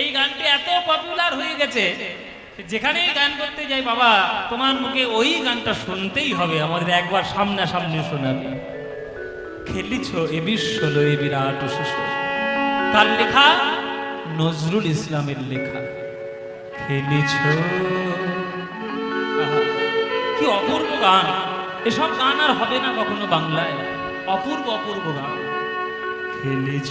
এই গানটি এত পপুলার হয়ে গেছে যেখানেই গান করতে যাই, বাবা, তোমার মুখে ওই গানটা শুনতেই হবে। আমাদের একবার সামনাসামনি শোনাবে খেলিছ এ বিশ্ব লয়ে বিরাট কার লেখা? নজরুল ইসলামের লেখা। খেলিছ। কি অপূর্ব গান। এসব গান আর হবে না কখনো বাংলায়। অপূর্ব অপূর্ব গান। খেলিছ।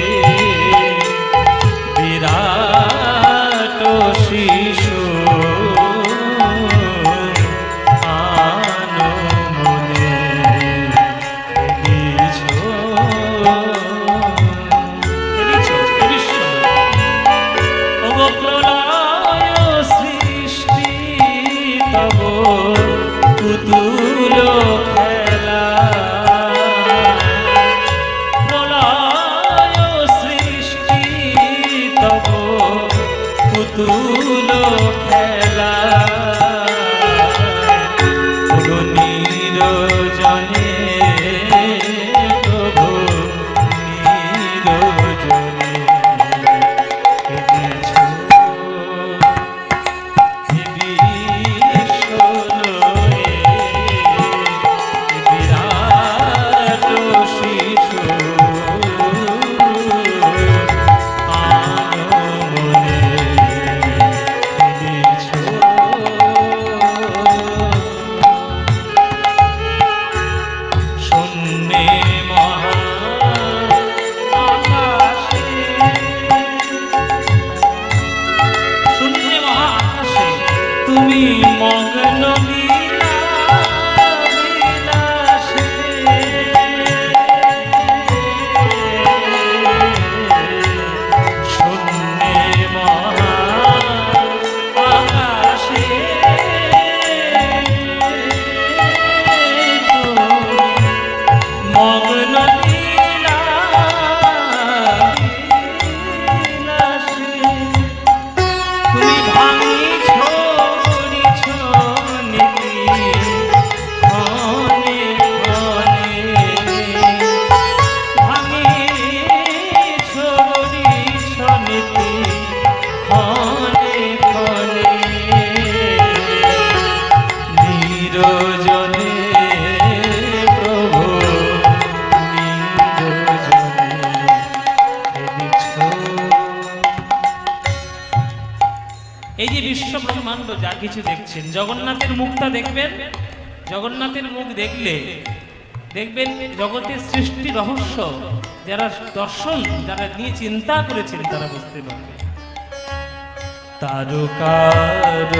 mismo de. কিছু দেখছেন। জগন্নাথের মুখটা দেখবেন? জগন্নাথের মুখ দেখলে দেখবেন জগতের সৃষ্টি রহস্য। যারা দর্শন, যারা নিয়ে চিন্তা করেছেন, তারা বুঝতে পারবে তারকার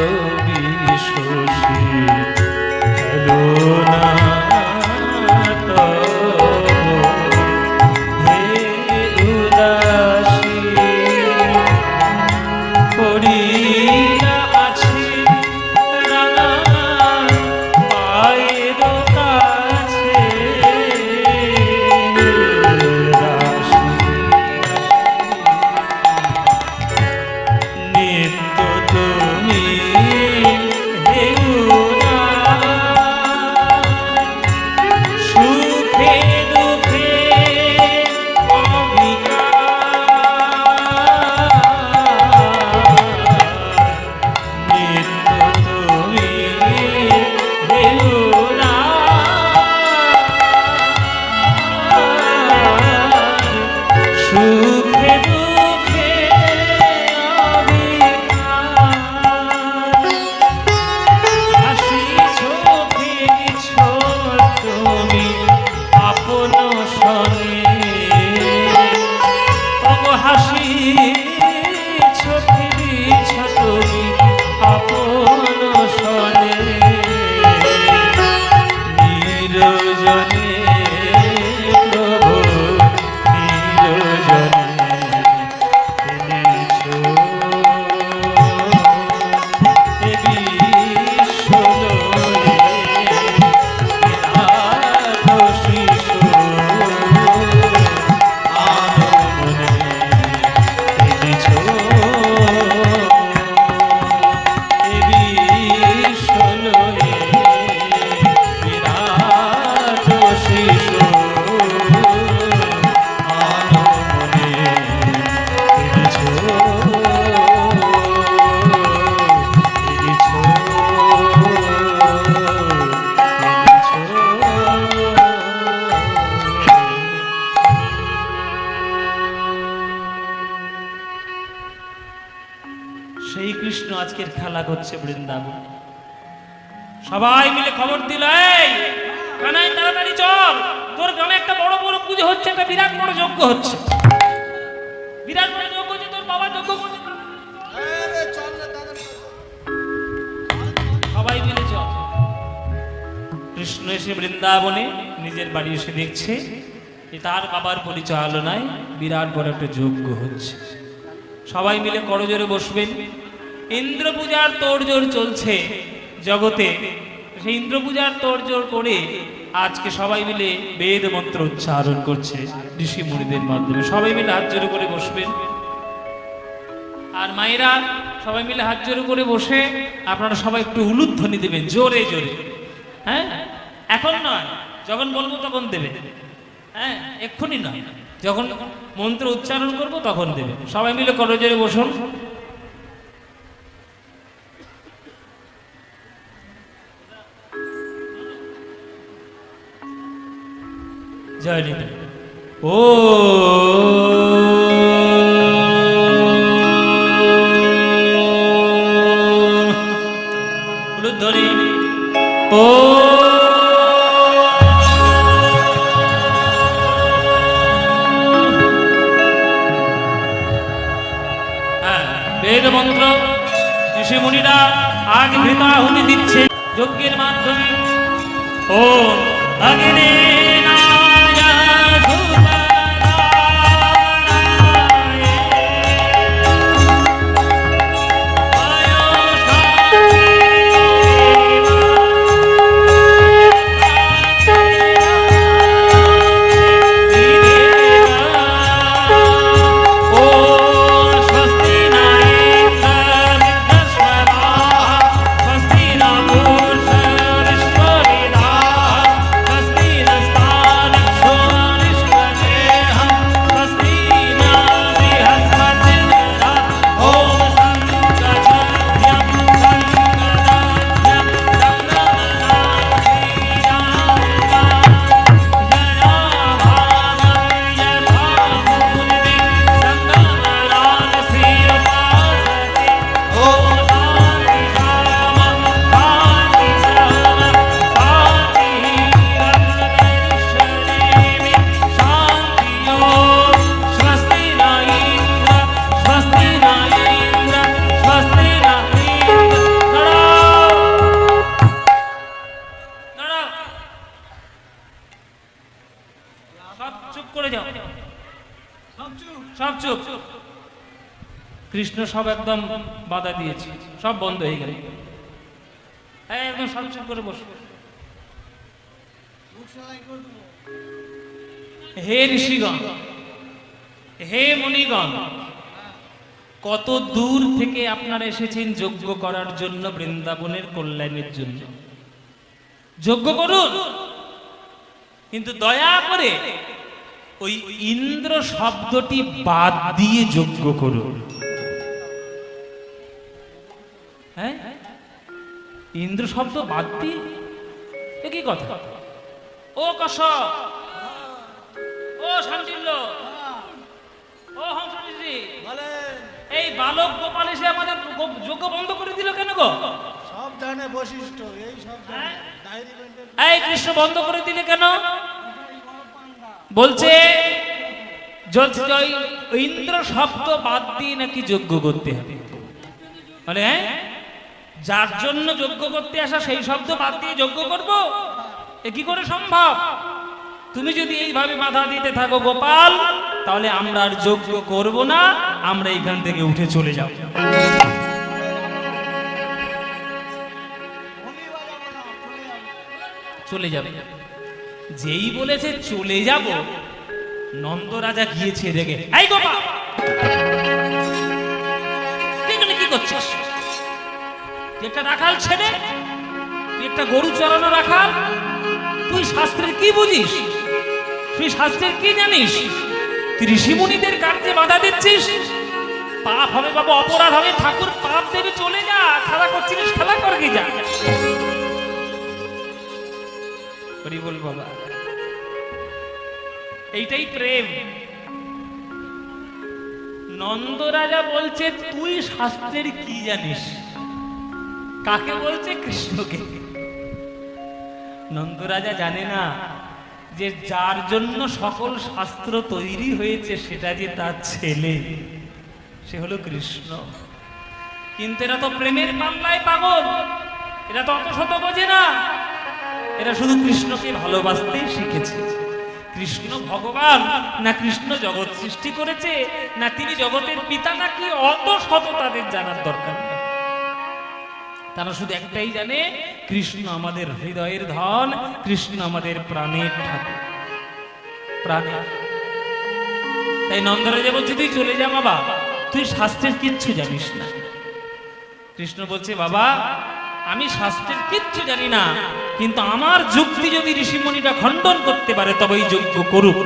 কৃষ্ণ এসে বৃন্দাবনে নিজের বাড়ি এসে দেখছে যে তার বাবার পরিচয় পরিচালনায় বিরাট বড় একটা যজ্ঞ হচ্ছে। সবাই মিলে করজোরে বসবেন। ইন্দ্র পূজার তোড়জোড় চলছে জগতে। সেই ইন্দ্র পূজার তোড়জোড় করে আজকে সবাই মিলে বেদ মন্ত্র উচ্চারণ করছে ঋষি মুনিদের মাধ্যমে। সবাই মিলে হাত জোরে করে বসবেন। আর মায়েরা, সবাই মিলে হাত জোরে করে বসে আপনারা সবাই একটু উলুধ্বনি দেবেন, জোরে জোরে। হ্যাঁ? এখন নয়, যখন বলব তখন দেবে। হ্যাঁ এক্ষুনি নয়। যখন মন্ত্র উচ্চারণ করব তখন দেবে। সবাই মিলে করজোরে বসুন। জয় নিতাই। ও আজ ভৃতাহুতি দিচ্ছে। যজ্ঞের মাধ্যমে। ও অগ্নিনায় কৃষ্ণ সব একদম বাধা দিয়েছে। সব বন্ধ হয়ে গেল। একদম সব চুপ করে বসো। হে ঋষিগণ হে মণিগণ কত দূর থেকে আপনারা এসেছেন যজ্ঞ করার জন্য বৃন্দাবনের কল্যাণের জন্য? যজ্ঞ করুন কিন্তু দয়া করে ওই ইন্দ্র শব্দটি বাদ দিয়ে যজ্ঞ করুন। হ্যাঁ? ইন্দ্র শব্দ বাদ দিয়ে এ কি কথা? ও কষ ও শান্তিল্য! ও হংস এই বালক গোপাল এসে আমাদের যজ্ঞ বন্ধ করে দিল কেন গো? সব জানে বৈশিষ্ট্য এই সব হ্যাঁ? এই কৃষ্ণ বন্ধ করে দিলে কেন? বলছে ইন্দ্র শব্দ বাদ দিয়ে নাকি যজ্ঞ করতে হবে। মানে হ্যাঁ? যার জন্য যজ্ঞ করতে আসা সেই শব্দ বাদ দিয়ে যজ্ঞ করব? এ কি করে সম্ভব? তুমি যদি এইভাবে বাধা দিতে থাকো গোপাল, তাহলে আমরা আর যজ্ঞ করব না, আমরা এখান থেকে উঠে চলে যাব। চলে যাবে। যেই বলেছে চলে যাব, নন্দ রাজা গিয়েছে দেখে এই গোপাল! কি করছিস? একটা রাখাল ছেলে একটা গরু চড়ানো রাখাল, তুই শাস্ত্রের কি বুঝিস? তুই শাস্ত্রের কি জানিস? তুই ঋষিমুনিদের কার্যে বাধা দিচ্ছিস? পাপ হবে বাবা, অপরাধ হবে, ঠাকুর পাপ দেবে, চলে যা, খেলা করছিস খেলা কর কি যা। বল বাবা। এইটাই প্রেম। নন্দ রাজা বলছে, তুই শাস্ত্রের কি জানিস? কাকে বলছে? কৃষ্ণকে। নন্দরাজা জানে না যে যার জন্য সকল শাস্ত্র তৈরি হয়েছে, সেটা যে তার ছেলে, সে হলো কৃষ্ণ। কিন্তু এরা তো প্রেমের মামলায় পাগল। এরা তো অত শত বোঝে না। এরা শুধু কৃষ্ণকে ভালোবাসতেই শিখেছে। কৃষ্ণ ভগবান, না কৃষ্ণ জগৎ সৃষ্টি করেছে, না তিনি জগতের পিতা নাকি অত শত তাদের জানার দরকার নেই। তারা শুধু একটাই জানে, কৃষ্ণ আমাদের হৃদয়ের ধন, কৃষ্ণ আমাদের প্রাণের প্রাণের তাই নন্দরাজা বলছে, তুই চলে যা বাবা, তুই শাস্ত্রের কিচ্ছু জানিস না। কৃষ্ণ বলছে, বাবা, আমি শাস্ত্রের কিচ্ছু জানি না, কিন্তু আমার যুক্তি যদি ঋষিমণিটা খণ্ডন করতে পারে, তবেই যজ্ঞ করুক।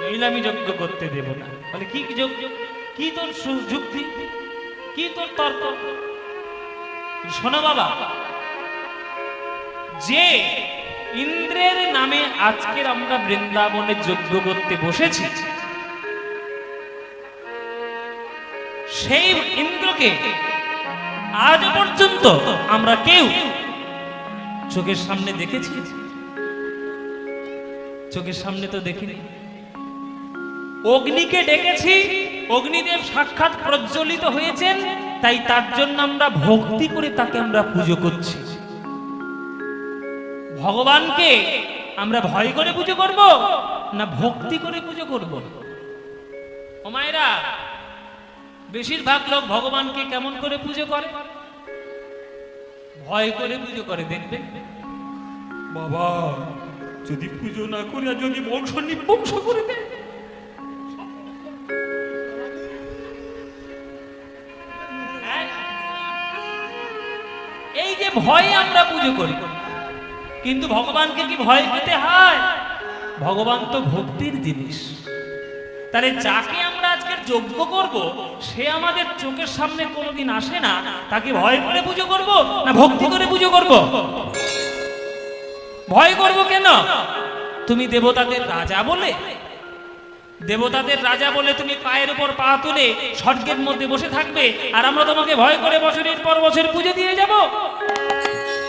নইলে আমি যজ্ঞ করতে দেব না। বলে, কি যজ্ঞ? কি তোর যুক্তি? কি তোর তর্ক? শোনো বাবা, যে ইন্দ্রের নামে আজকের আমরা বৃন্দাবনে যজ্ঞ করতে বসেছি, সেই ইন্দ্রকে আজ পর্যন্ত আমরা কেউ চোখের সামনে দেখেছি? চোখের সামনে তো দেখিনি। অগ্নিকে ডেকেছি, অগ্নিদেব সাক্ষাৎ প্রজ্বলিত হয়েছেন তাই তার জন্য আমরা ভক্তি করে তাকে আমরা পুজো করছি। ভগবানকে আমরা ভয় করে পুজো করব না ভক্তি করে পুজো করব? মায়েরা, বেশিরভাগ লোক ভগবানকে কেমন করে পুজো করে? ভয় করে পুজো করে, দেখবে? বাবা, যদি পুজো না করে যদি বংশ নিবংশ করে দেয় ভয়ে আমরা পুজো করি। কিন্তু ভগবানকে কি ভয় পেতে হয়? ভগবান তো ভক্তির জিনিস। তাহলে যাকে আমরা আজকের যজ্ঞ করব, সে আমাদের চোখের সামনে কোনোদিন আসে না, তাকে ভয় করে পুজো করব না ভক্তি করে পুজো করব? ভয় করব কেন? তুমি দেবতাদের রাজা বলে দেবতাদের রাজা বলে তুমি পায়ের উপর পা তুলে স্বর্গের মধ্যে বসে থাকবে, আর আমরা তোমাকে ভয় করে বছরের পর বছর পুজো দিয়ে যাব।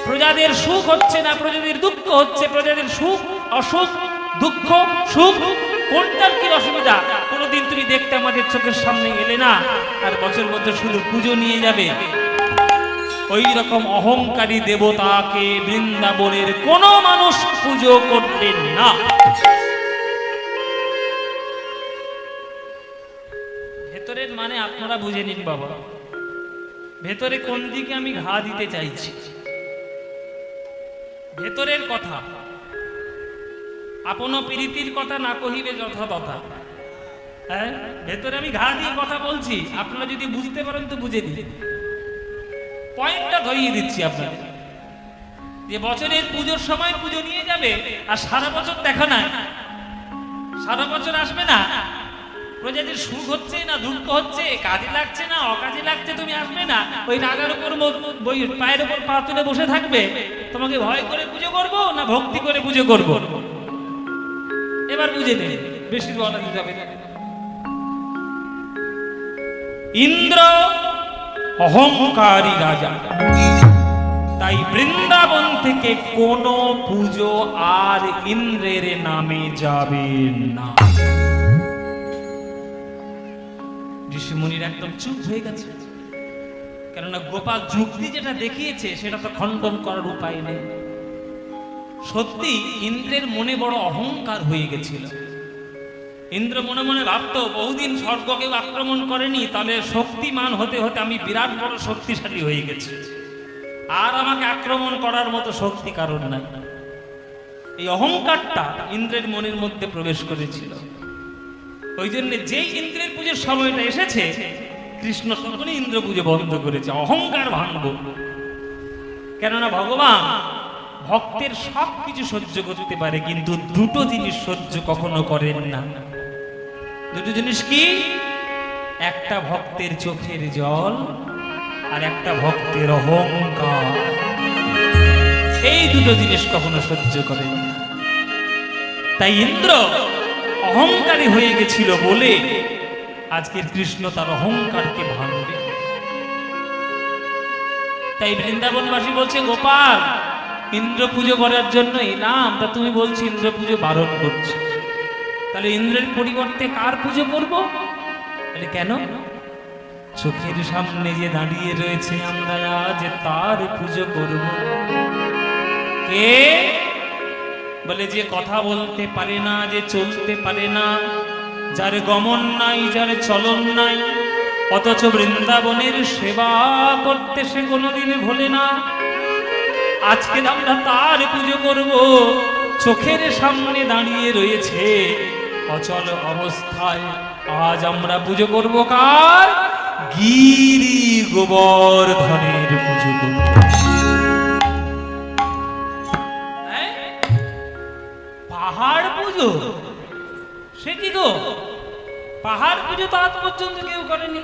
প্রজাদের সুখ হচ্ছে না, প্রজাদের দুঃখ হচ্ছে, প্রজাদের সুখ, অসুখ, দুঃখ, সুখ, কোনটার কি অসুবিধা? কোনোদিন তুমি দেখতে আমাদের চোখের সামনে এলে না, আর বছর বছর শুধু পুজো নিয়ে যাবে। ওই রকম অহংকারী দেবতাকে বৃন্দাবনের কোনো মানুষ পুজো করবেন না। বুঝে নিন বাবা। ভেতরে কোন দিকে আমি ঘা দিতে চাইছি? ভেতরের কথা। আপন প্রীতির কথা না কহিবে যথাতথা হ্যাঁ ভেতরে আমি ঘা দিয়ে কথা বলছি। আপনারা যদি বুঝতে পারেন তো বুঝে দিন পয়েন্টটা ধরিয়ে দিচ্ছি আপনাদের। যে বছরের পুজোর সময় পুজো নিয়ে যাবে আর সারা বছর দেখা না সারা বছর আসবে না। প্রজাতির সুখ হচ্ছে না দুঃখ হচ্ছে, কাজে লাগছে না, অকাজে লাগছে, তুমি আসবে না। ওই নাগার উপর বই পায়ের উপর পা তুলে বসে থাকবে। তোমাকে ভয় করে পুজো করব না ভক্তি করে পুজো করব? এবার বুঝে নে, বেশি বলা যাবে ইন্দ্র অহংকারী রাজা। তাই বৃন্দাবন থেকে কোনো পুজো আর ইন্দ্রের নামে যাবে না। ঋষিমুনির একদম চুপ হয়ে গেছে। কেননা গোপাল যুক্তি যেটা দেখিয়েছে, সেটা তো খণ্ডন করার উপায় নেই। সত্যি ইন্দ্রের মনে বড় অহংকার হয়ে গেছিল। ইন্দ্র মনে মনে ভাবতো, বহুদিন স্বর্গকেও আক্রমণ করেনি তাহলে শক্তিমান হতে হতে আমি বিরাট বড় শক্তিশালী হয়ে গেছি। আর আমাকে আক্রমণ করার মতো শক্তি কারণ নাই। এই অহংকারটা ইন্দ্রের মনের মধ্যে প্রবেশ করেছিল। ওই জন্য যেই ইন্দ্রের পুজোর সময়টা এসেছে, কৃষ্ণ তখনই ইন্দ্র পুজো বন্ধ করেছে, অহংকার ভাঙব। কেননা ভগবান ভক্তের সব কিছু সহ্য করতে পারে, কিন্তু দুটো জিনিস সহ্য কখনো করেন না। দুটো জিনিস কি? একটা ভক্তের চোখের জল আর একটা ভক্তের অহংকার। এই দুটো জিনিস কখনো সহ্য করেন না। তাই ইন্দ্র অহংকারী হয়ে গেছিল বলে আজকের কৃষ্ণ তার অহংকারকে ভাঙবে। তাই বৃন্দাবনবাসী বলছে, গোপাল ইন্দ্র পুজো করার জন্য এলাম। তা তুমি বলছি ইন্দ্র পুজো বারণ করছে। তাহলে ইন্দ্রের পরিবর্তে কার পুজো করব? তাহলে কেন? চোখের সামনে যে দাঁড়িয়ে রয়েছে আমরা আজ তার পুজো করব। কে? বলে যে কথা বলতে পারে না, যে চলতে পারে না, যার গমন নাই, যার চলন নাই, অথচ বৃন্দাবনের সেবা করতে সে কোনোদিন ভোলে না। আজকে আমরা তার পুজো করব, চোখের সামনে দাঁড়িয়ে রয়েছে অচল অবস্থায়। আজ আমরা পুজো করব কার? গিরি গোবর্ধনের পুজো করব। পাহাড় পুজো সে কি গো পাহাড় পুজো তো আজ পর্যন্ত কেউ করেনি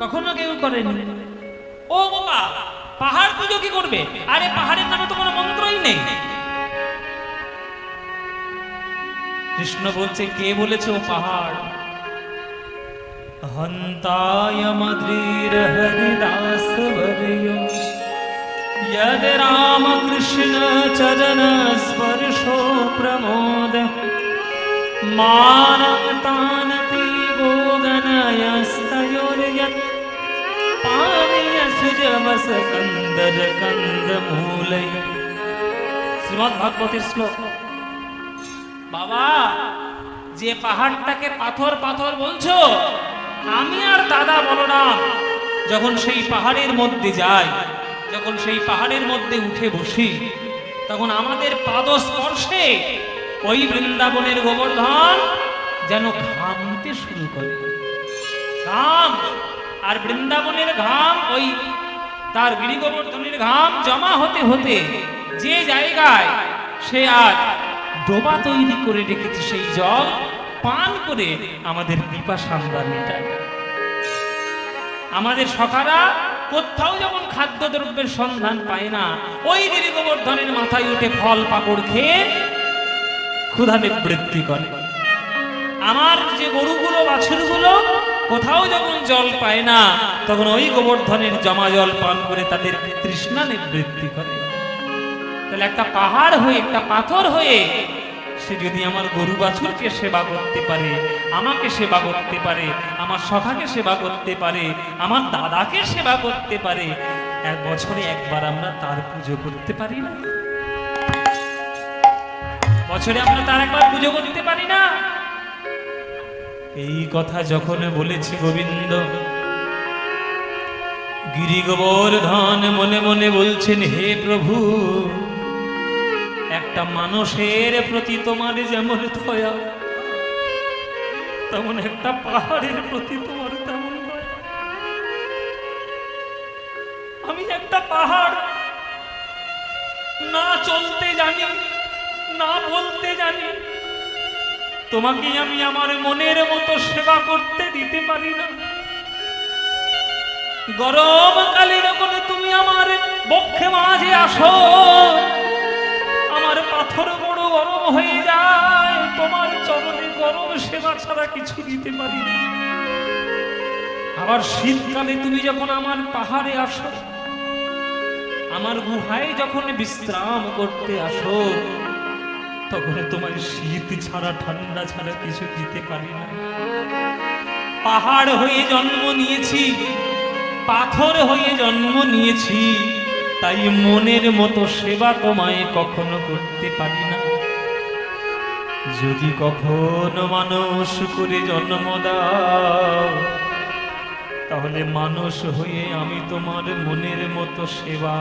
কখনো কেউ করেনি ও বাবা পাহাড় পুজো কি করবে আরে পাহাড়ের নামে তো কোনো মন্ত্রই নেই কৃষ্ণ বলছে কে বলেছে ও পাহাড় হন্তায় মদ্রীর হরিদাস বরয় यद राम कृष्ण चरण स्पर्शो प्रमोद मानवतानति गोगनयस्तयोर्यत् पानीयसुजवस कन्दर कन्दमूलै শ্রীমদ ভাগবতের শ্লোক বাবা যে পাহাড়টাকে পাথর পাথর বলছো আমি আর দাদা বলরাম যখন সেই পাহাড়ের মধ্যে যাই যখন সেই পাহাড়ের মধ্যে উঠে বসি তখন আমাদের পাদস্পর্শে ওই বৃন্দাবনের গোবর্ধন যেন ঘামতে শুরু করে ঘাম, আর বৃন্দাবনের ঘাম, ওই তার গিরি গোবর্ধনের ঘাম জমা হতে হতে যে জায়গায় সে আর ডোবা তৈরি করে রেখেছে সেই জল, পান করে আমাদের পিপাসা আমরা আমাদের সখারা কোথাও যেমন খাদ্যদ্রব্যের সন্ধান পায় না, ওই গিরি গোবর্ধনের মাথায় উঠে ফল পাকড় খেয়ে ক্ষুধা নিবৃত্তি করে। আমার যে গরুগুলো, বাছুরগুলো, কোথাও যখন জল পায় না, তখন ওই গোবর্ধনের জমা জল পান করে তাদের তৃষ্ণা নিবৃত্তি করে। তাহলে একটা পাহাড় হয়ে, একটা পাথর হয়ে, সে যদি আমার গরু বাছুরকে সেবা করতে পারে, আমাকে সেবা করতে পারে, আমার সখাকে সেবা করতে পারে, আমার দাদাকে সেবা করতে পারে, এক বছরে একবার আমরা তার পুজো করতে পারি না? বছরে আমরা তার একবার পুজো করতে পারি না। এই কথা যখন বলেছি গোবিন্দ গিরি গোবর্ধন মনে মনে বলছেন, হে প্রভু, একটা মানুষের প্রতি তোমার যেমন দয়া, তেমন একটা পাহাড়ের প্রতি তোমার তেমন আমি একটা পাহাড় না চলতে জানি না বলতে জানি। তোমাকে আমি আমার মনের মতো সেবা করতে দিতে পারি না। গরমকালে যখন তুমি আমার বক্ষে মাঝে আসো, আমার পাথর বড় গরম হয়ে যায়, তোমার চরণে গরম সেবা ছাড়া কিছু দিতে পারি না। আবার শীতকালে তুমি যখন আমার পাহাড়ে আসো, আমার গুহায় যখন বিশ্রাম করতে আসো তখন তোমার শীত ছাড়া, ঠান্ডা ছাড়া কিছু দিতে পারি না। পাহাড় হয়ে জন্ম নিয়েছি, পাথর হয়ে জন্ম নিয়েছি, তাই মনের মতো সেবা তোমায় কখনো করতে পারি না। যদি কখনো মানুষ করে জন্ম দাও, তাহলে মানুষ হয়ে আমি তোমার মনের মতো সেবা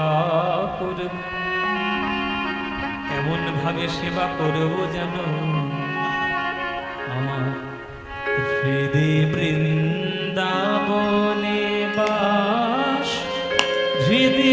করব। কেমন ভাবে সেবা করব যেন? আমার হৃদে বৃন্দাবনে বাস হৃদে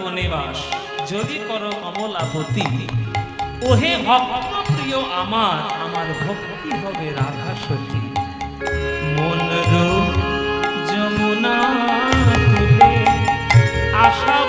বনে বাস যদি করো কমলাপতি ওহে ভক্ত প্রিয় আমার আমার ভক্তি হবে রাধা সতী মন যমুনা আশা